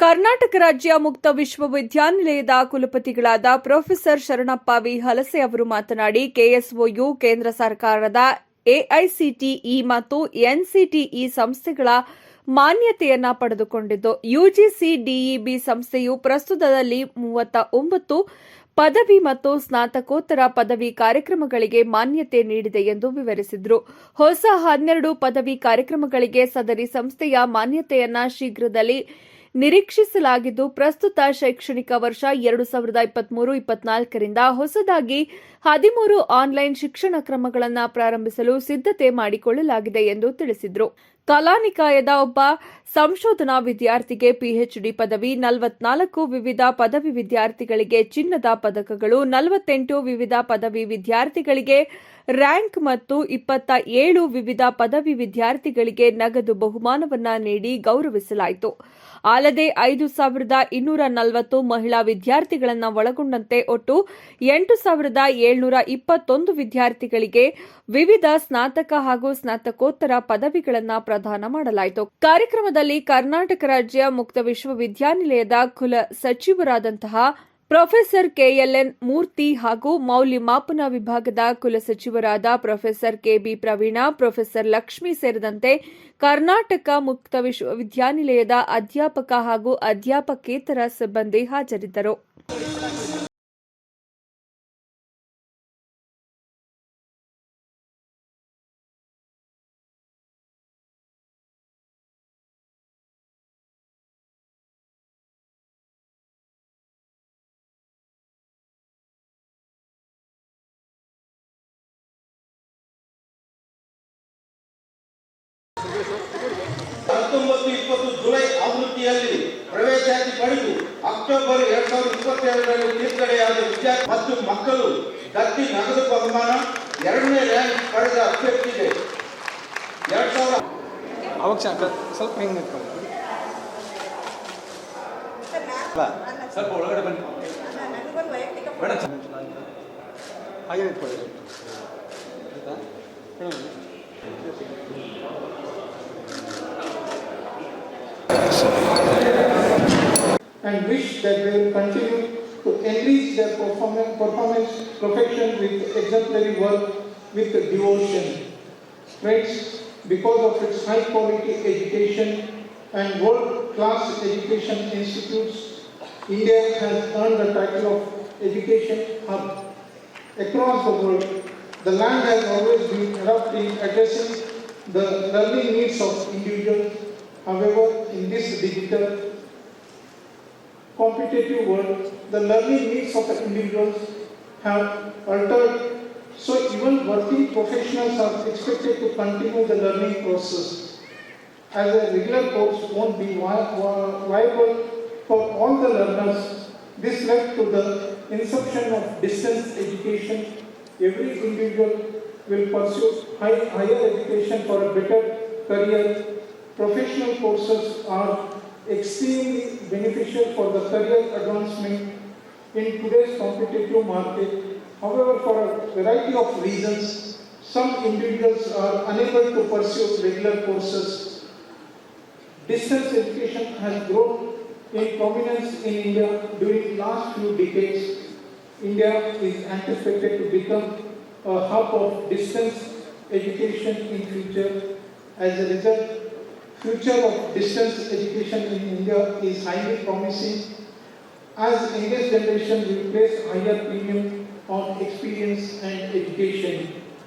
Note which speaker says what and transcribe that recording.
Speaker 1: ಕರ್ನಾಟಕ ರಾಜ್ಯ ಮುಕ್ತ ವಿಶ್ವವಿದ್ಯಾನಿಲಯದ ಕುಲಪತಿಗಳಾದ ಪ್ರೊಫೆಸರ್ ಶರಣಪ್ಪ ವಿ. ಹಲಸೆ ಅವರು ಮಾತನಾಡಿ, ಕೆಎಸ್ಒಯು ಕೇಂದ್ರ ಸರ್ಕಾರದ ಎಐಸಿಟಿಇ ಮತ್ತು ಎನ್ಸಿಟಿಇ ಸಂಸ್ಥೆಗಳ ಮಾನ್ಯತೆಯನ್ನ ಪಡೆದುಕೊಂಡಿದ್ದು ಯುಜಿಸಿ ಡಿಇಬಿ ಸಂಸ್ಥೆಯು ಪ್ರಸ್ತುತದಲ್ಲಿ ಮೂವತ್ತ ಒಂಬತ್ತು ಪದವಿ ಮತ್ತು ಸ್ನಾತಕೋತ್ತರ ಪದವಿ ಕಾರ್ಯಕ್ರಮಗಳಿಗೆ ಮಾನ್ಯತೆ ನೀಡಿದೆ ಎಂದು ವಿವರಿಸಿದರು. ಹೊಸ ಹನ್ನೆರಡು ಪದವಿ ಕಾರ್ಯಕ್ರಮಗಳಿಗೆ ಸದರಿ ಸಂಸ್ಥೆಯ ಮಾನ್ಯತೆಯನ್ನ ಶೀಘ್ರದಲ್ಲಿ ನಿರೀಕ್ಷಿಸಲಾಗಿದ್ದು ಪ್ರಸ್ತುತ ಶೈಕ್ಷಣಿಕ ವರ್ಷ ಎರಡು ಸಾವಿರದ ಇಪ್ಪತ್ಮೂರು, ಇಪ್ಪತ್ನಾಲ್ಕರಿಂದ ಹೊಸದಾಗಿ ಹದಿಮೂರು ಆನ್ಲೈನ್ ಶಿಕ್ಷಣ ಕ್ರಮಗಳನ್ನು ಪ್ರಾರಂಭಿಸಲು ಸಿದ್ಧತೆ ಮಾಡಿಕೊಳ್ಳಲಾಗಿದೆ ಎಂದು ತಿಳಿಸಿದರು. ಕಲಾನಿಕಾಯದ ಒಬ್ಬ ಸಂಶೋಧನಾ ವಿದ್ಯಾರ್ಥಿಗೆ ಪಿಎಚ್ಡಿ ಪದವಿ, ನಲವತ್ನಾಲ್ಕು ವಿವಿಧ ಪದವಿ ವಿದ್ಯಾರ್ಥಿಗಳಿಗೆ ಚಿನ್ನದ ಪದಕಗಳು, ನಲವತ್ತೆಂಟು ವಿವಿಧ ಪದವಿ ವಿದ್ಯಾರ್ಥಿಗಳಿಗೆ ರ್ಯಾಂಕ್ ಮತ್ತು ಇಪ್ಪತ್ತ ಏಳು ವಿವಿಧ ಪದವಿ ವಿದ್ಯಾರ್ಥಿಗಳಿಗೆ ನಗದು ಬಹುಮಾನವನ್ನ ನೀಡಿ ಗೌರವಿಸಲಾಯಿತು. ಅಲ್ಲದೆ ಐದು ಸಾವಿರದ ಇನ್ನೂರ ನಲವತ್ತು ಮಹಿಳಾ ವಿದ್ಯಾರ್ಥಿಗಳನ್ನು ಒಳಗೊಂಡಂತೆ ಒಟ್ಟು ಎಂಟು ಸಾವಿರದ ಏಳ್ನೂರ ಇಪ್ಪತ್ತೊಂದು ವಿದ್ಯಾರ್ಥಿಗಳಿಗೆ ವಿವಿಧ ಸ್ನಾತಕ ಹಾಗೂ ಸ್ನಾತಕೋತ್ತರ ಪದವಿಗಳನ್ನು ಪ್ರದಾನ ಮಾಡಲಾಯಿತು. ಕಾರ್ಯಕ್ರಮದಲ್ಲಿ ಕರ್ನಾಟಕ ರಾಜ್ಯ ಮುಕ್ತ ವಿಶ್ವವಿದ್ಯಾನಿಲಯದ ಕುಲ ಸಚಿವರಾದಂತಹ ಪ್ರೊಫೆಸರ್ ಕೆಎಲ್ಎನ್ ಮೂರ್ತಿ ಹಾಗೂ ಮೌಲ್ಯಮಾಪನ ವಿಭಾಗದ ಕುಲಸಚಿವರಾದ professor KB Praveena, professor Lakshmi ಸೇರಿದಂತೆ ಕರ್ನಾಟಕ ಮುಕ್ತ ವಿಶ್ವವಿದ್ಯಾನಿಲಯದ ಅಧ್ಯಾಪಕ ಹಾಗೂ ಅಧ್ಯಾಪಕೇತರ ಸಿಬ್ಬಂದಿ ಹಾಜರಿದ್ದರು.
Speaker 2: ಆವೃತ್ತಿಯಲ್ಲಿ ಪ್ರವೇಶಾತಿ ಪಡೆದು ಅಕ್ಟೋಬರ್ ಎರಡ್ ಸಾವಿರದ ಇಪ್ಪತ್ತೆರಡರಲ್ಲಿ ತೇರ್ಗಡೆಯಾದ ವಿದ್ಯಾರ್ಥಿ ಮತ್ತು ಮಕ್ಕಳು ದತ್ತಿ ನಗದು ಬಹುಮಾನ ಎರಡನೇ ರ್ಯಾಂಕ್ ಪಡೆದ ಅಭ್ಯರ್ಥಿಗೆ ಎರಡ್ ಸಾವಿರ
Speaker 3: ಅವಾಗ ಸ್ವಲ್ಪ ಹಿಂಗೆ
Speaker 4: ಸ್ವಲ್ಪ ಒಳಗಡೆ ಬನ್ನಿ.
Speaker 3: ಹಾಗೆ ನಿಂತ್ಕೊಳ್ಳಿ.
Speaker 5: And wish that they will continue to enrich their performance, performance profession with exemplary work with devotion. Friends, because of its high quality education and world class education institutes, India has earned the title of education hub. Across the world, the land has always been adept in addressing the learning needs of individuals. However, in this digital competitive world, the learning needs of the individuals have altered. So even working professionals are expected to continue the learning process. As a regular course won't be vi- vi- viable for all the learners, this led to the inception of distance education. Every individual will pursue high, higher education for a better career. Professional courses are extremely beneficial for the career advancement in today's competitive market. However, for a variety of reasons, some individuals are unable to pursue regular courses. Distance education has grown in prominence in India during the last few decades. India is anticipated to become a hub of distance education in future. As a result, future of distance education in India is highly promising as India's generation will place higher premium on experience and education.